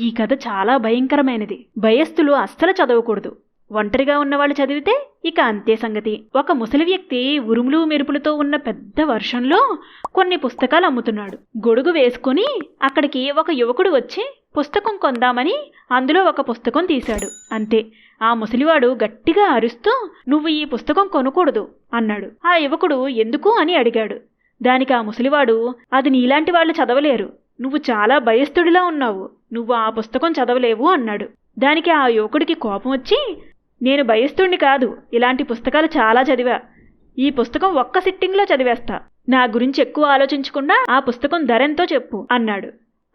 ఈ కథ చాలా భయంకరమైనది. భయస్థులు అస్సలు చదవకూడదు. ఒంటరిగా ఉన్నవాళ్ళు చదివితే ఇక అంతే సంగతి. ఒక ముసలి వ్యక్తి ఉరుములు మెరుపులతో ఉన్న పెద్ద వర్షంలో కొన్ని పుస్తకాలు అమ్ముతున్నాడు. గొడుగు వేసుకుని అక్కడికి ఒక యువకుడు వచ్చి పుస్తకం కొందామని అందులో ఒక పుస్తకం తీశాడు. అంతే. ఆ ముసలివాడు గట్టిగా అరుస్తూ నువ్వు ఈ పుస్తకం కొనకూడదు అన్నాడు. ఆ యువకుడు ఎందుకు? అని అడిగాడు. దానికి ఆ ముసలివాడు అది నీలాంటి వాళ్ళు చదవలేరు. నువ్వు చాలా భయస్థుడిలా ఉన్నావు. నువ్వు ఆ పుస్తకం చదవలేవు అన్నాడు. దానికి ఆ యువకుడికి కోపం వచ్చి నేను భయస్థుణ్ణి కాదు ఇలాంటి పుస్తకాలు చాలా చదివా. ఈ పుస్తకం ఒక్క సిట్టింగ్లో చదివేస్తా. నా గురించి ఎక్కువ ఆలోచించకుండా ఆ పుస్తకం ధరెంతో చెప్పు అన్నాడు.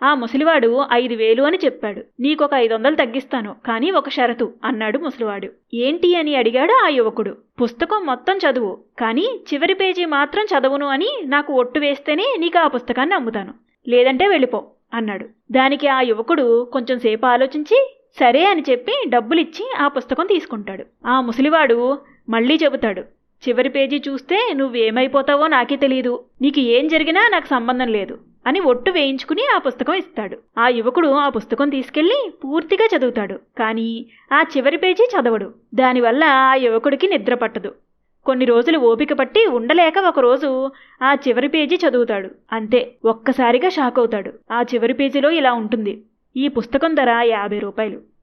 ఆ ముసలివాడు ఐదు వేలు అని చెప్పాడు. నీకొక ఐదు వందలు తగ్గిస్తాను కానీ ఒక షరతు అన్నాడు ముసలివాడు. ఏంటి అని అడిగాడు ఆ యువకుడు. పుస్తకం మొత్తం చదువు కానీ చివరి పేజీ మాత్రం చదవను అని నాకు ఒట్టు వేస్తేనే నీకు ఆ పుస్తకాన్ని అమ్ముతాను. లేదంటే వెళ్ళిపో అన్నాడు. దానికి ఆ యువకుడు కొంచెం సేపు ఆలోచించి సరే అని చెప్పి డబ్బులిచ్చి ఆ పుస్తకం తీసుకుంటాడు. ఆ ముసలివాడు మళ్ళీ చెబుతాడు చివరి పేజీ చూస్తే నువ్వేమైపోతావో నాకే తెలియదు నీకు ఏం జరిగినా నాకు సంబంధం లేదు అని ఒట్టు వేయించుకుని ఆ పుస్తకం ఇస్తాడు. ఆ యువకుడు ఆ పుస్తకం తీసుకెళ్ళి పూర్తిగా చదువుతాడు కానీ ఆ చివరి పేజీ చదవడు. దానివల్ల ఆ యువకుడికి నిద్ర పట్టదు. కొన్ని రోజులు ఓపిక పట్టి ఉండలేక ఒకరోజు ఆ చివరి పేజీ చదువుతాడు. అంతే ఒక్కసారిగా షాక్ అవుతాడు. ఆ చివరి పేజీలో ఇలా ఉంటుంది. ఈ పుస్తకం ధర యాభై రూపాయలు.